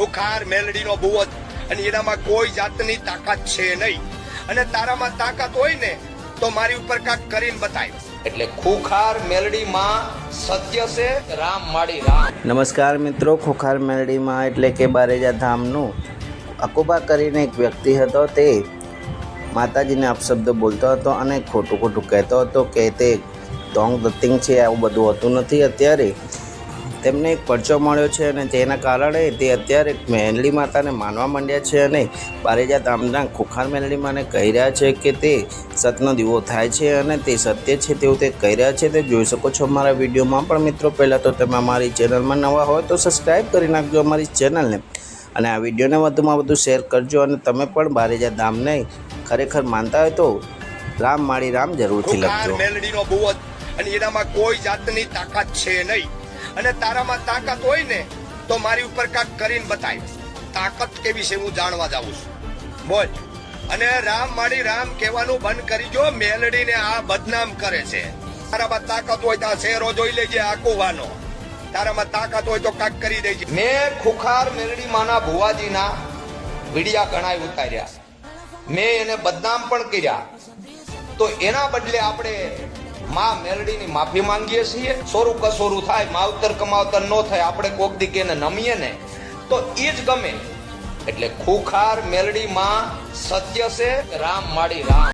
ખુખાર મેલડીનો બુવો અને એનામાં કોઈ જાતની તાકાત છે નહીં. અને તારામાં તાકાત હોય ને તો મારી ઉપર કાક કરીને બતાય. એટલે ખુખાર મેલડીમાં સત્ય છે રામ માડી રામ. નમસ્કાર મિત્રો ખુખાર મેલડીમાં એટલે કે બારેજા ધામનું અકુબા કરીને એક વ્યક્તિ હતો તે માતાજીને અપશબ્દ બોલતો હતો અને ખોટું ખોટું કહેતો હતો કે તે ટોંગ દત્તિંગ છે આવું બધું હોતું નથી અત્યારે. તેમને એક પરચો મળ્યો છે અને તેના કારણે તે અત્યારે મેલડી માતાને માનવા માંડ્યા છે અને બારેજા ધામના ખુખાર મેલડી માને કહી રહ્યા છે કે તે સતનો દીવો થાય છે અને તે સત્ય છે તેવું તે કહી રહ્યા છે. તે જોઈ શકો છો અમારા વિડીયોમાં પણ મિત્રો, પહેલાં તો તમે અમારી ચેનલમાં નવા હોય તો સબસ્ક્રાઈબ કરી નાખજો અમારી ચેનલને. અને આ વિડીયોને વધુમાં વધુ શેર કરજો અને તમે પણ બારેજા ધામને ખરેખર માનતા હોય તો રામ માળી રામ જરૂરથી લખજો. મેલડીનો બુવો અને એનામાં કોઈ જાતની તાકાત છે નહીં. અને તારામાં તાકાત હોય ને, તો મારી ઉપર કાંક કરીને બતાય. તાકાત કેવી છે હું જાણવા જાઉં છું. બોલ. અને રામ માડી રામ કહેવાનું બંધ કરી જો મેલડીને આ બદનામ કરે છે. તારામાં તાકાત હોય તો આ શેરો જોઈ લેજે આકુવાનો તારામાં તાકાત હોય તો કાંક કરી દેજે. મેં ખુખાર મેલડીમાંના ભુવાજીના વિડિયા ઘણાય ઉતાર્યા. મેં એને બદનામ પણ કર્યા. તો એના બદલે આપણે માં મેલડીની માફી માંગીએ છીએ. સોરું કસોરું થાય માવતર કમાવતર ન થાય, આપણે કોક દી કે નમીએ ને, તો એ જ ગમે. એટલે ખુખાર મેલડીમાં સત્ય છે, રામ માડી રામ.